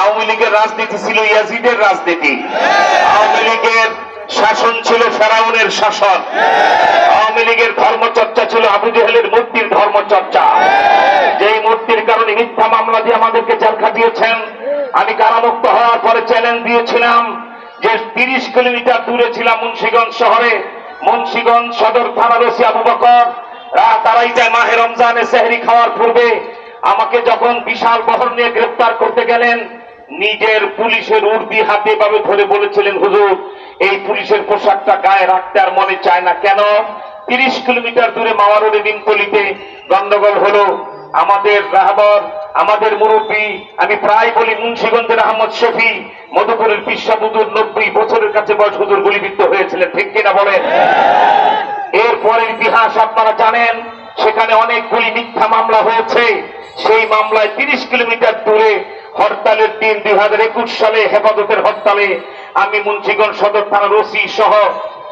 আওয়ামী লীগের রাজনীতি ছিল ইয়াজিদের রাজনীতি। আওয়ামী লীগের শাসন ছিল ফেরাউনের শাসন। আওয়ামী লীগের ধর্মচর্চা ছিল আবু জেহেলের মূর্তির ধর্মচর্চা। যেই মূর্তির কারণে মিথ্যা মামলা দিয়ে আমাদেরকে জেল খাটিয়েছেন, আমি কারামুক্ত হওয়ার পরে চ্যালেঞ্জ দিয়েছিলাম যে তিরিশ কিলোমিটার দূরে ছিলাম মুন্সিগঞ্জ শহরে। মুন্সিগঞ্জ সদর থানার ওসি আবু বকর, রাত আড়াইটায় মাহে রমজানে সেহরি খাওয়ার পূর্বে আমাকে যখন বিশাল বহর নিয়ে গ্রেফতার করতে গেলেন নিজের পুলিশের উর্দি হাতে ভাবে ধরে বলেছিলেন, হুজুর, এই পুলিশের পোশাকটা গায়ে রাখতে আর মনে চায় না। কেন? তিরিশ কিলোমিটার দূরে মাওয়ারুড়ি ডিমতলিতে গন্ডগোল হলো। আমাদের রাহবর, আমাদের মুরব্বী, আমি প্রায় বলি মুন্সিগঞ্জের আহমদ শফি, মধুপুরের পিসাবুদুর নব্বই বছরের কাছে বয়স হুজুর গুলিবিদ্ধ হয়েছিলেন। ঠিক কিনা বলেন? এরপরের ইতিহাস আপনারা জানেন, সেখানে অনেকগুলি মিথ্যা মামলা হয়েছে। সেই মামলায় তিরিশ কিলোমিটার দূরে হরতালের দিন দুই হাজার একুশ সালে হেফাজতের হরতালে আমি মুন্সিগঞ্জ সদর থানার ওসি সহ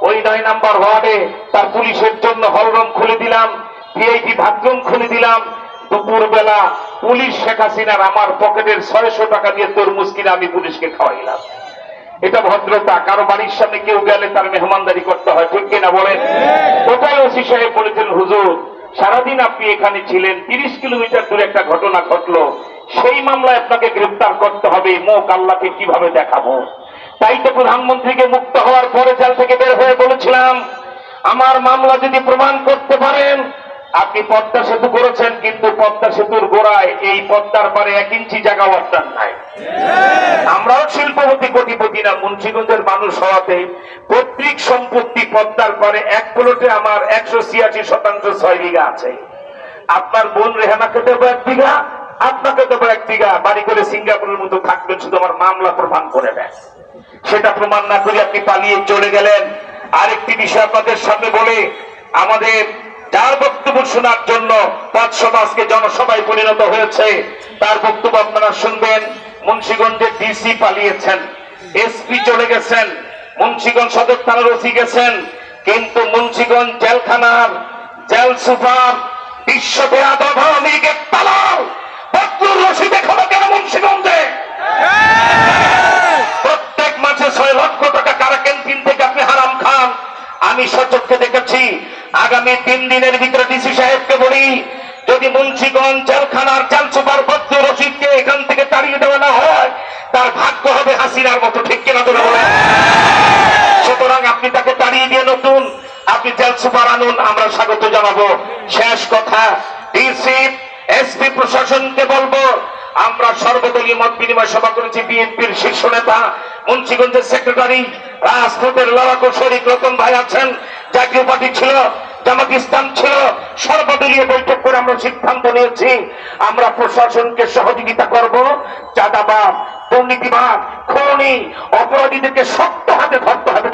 ওই নয় নাম্বার ওয়ার্ডে তার পুলিশের জন্য হলরম খুলে দিলাম, ভিআইপি বাথরুম খুলে দিলাম। দুপুর বেলা পুলিশ শেখ হাসিনার আমার পকেটের ছয়শো টাকা দিয়ে তরমুজ কিনে আমি পুলিশকে খাওয়াইলাম। এটা ভদ্রতা, কারও বাড়ির সামনে কেউ গেলে তার মেহমানদারি করতে হয়, ঠিক কিনা বলেন? কোথায় ওসি সাহেব বলেছেন, হুজুর, সারাদিন আপনি এখানে ছিলেন, তিরিশ কিলোমিটার দূরে একটা ঘটনা ঘটলো। সেই মামলায় আপনাকে গ্রেফতার করতে হবে মুখ আল্লাহকে কীভাবে দেখাবো? তাই তো প্রধানমন্ত্রীকে মুক্ত হওয়ার পরে জেল থেকে বের হয়ে বলেছিলাম, আমার মামলা যদি প্রমাণ করতে পারেন, আপনি পদ্মা সেতু করেছেন, কিন্তু পদ্মা সেতুর গোড়ায় এই পদ্মার পারে এক ইঞ্চি জায়গা আপনার নাই। আমরাও শিল্পপতি, কোটিপতি না, মুন্সিগঞ্জের মানুষ হওয়াতে পৈতৃক সম্পত্তি পদ্মার পরে এক প্লটে আমার একশো ছিয়াশি শতাংশ ছয় বিঘা আছে। আপনার বোন রেহানাকে দেবো এক বিঘা আপনাকে দেবো এক বিঘা বাড়ি করে সিঙ্গাপুরের মতো থাকবেন, শুধু আমার মামলা প্রমাণ করে দেন। সেটা প্রমাণ না করে আপনি পালিয়ে চলে গেলেন। আরেকটি বিষয় আপনাদের সামনে বলে, আমাদের যার বক্তব্য শোনার জন্য পথসভা আজকে জনসভায় পরিণত হয়েছে, তার বক্তব্য আপনারা শুনবেন। মুন্সিগঞ্জের ডিসি পালিয়েছেন, এসপি চলে গেছেন, মুন্সিগঞ্জ সদর থানার ওসি গেছেন, কিন্তু মুন্সিগঞ্জ জেলখানার জেল সুপার বিশ্বব্যাপী আওয়ামী লীগের দালাল। বদরুল রশিদ এখনও কেন, মুন্সিগঞ্জে? প্রত্যেক মাসে ছয় লক্ষ টাকা কারা ক্যান্টিন থেকে আপনি হারাম খান? আমি সচক্ষে দেখেছি, আগামী তিন দিনের ভিতরে ডিসি সাহেবকে বলি, যদি মুন্সিগঞ্জ জেলখানার জেল সুপার বদ্র রশিদকে এখান থেকে তাড়িয়ে দেওয়া না হয়, তার ভাগ্য হবে হাসিনার মতো, ঠিক কিনা বলে সুতরাং আপনি তাকে তাড়িয়ে দিয়ে নতুন, আপনি জেল সুপার আনুন, আমরা স্বাগত জানাব। শেষ কথা, ডিসি এসপি প্রশাসনকে বলব, আমরা সর্বদলীয় মত বিনিময় সভা করেছি বিএনপির শীর্ষ নেতা, মুন্সিগঞ্জের সেক্রেটারি, রাজপথের লড়াকু শরীফ রতন ভাই আছেন, জাতীয় পার্টি ছিল, জামাত ছিল, সর্বদলীয় বৈঠক করে আমরা সিদ্ধান্ত নিয়েছি, আমরা প্রশাসনকে সহযোগিতা করব, চাঁদাবাদ, দুর্নীতিবাদ, খনি, অপরাধীদেরকে শক্ত হাতে ধরতে হবে।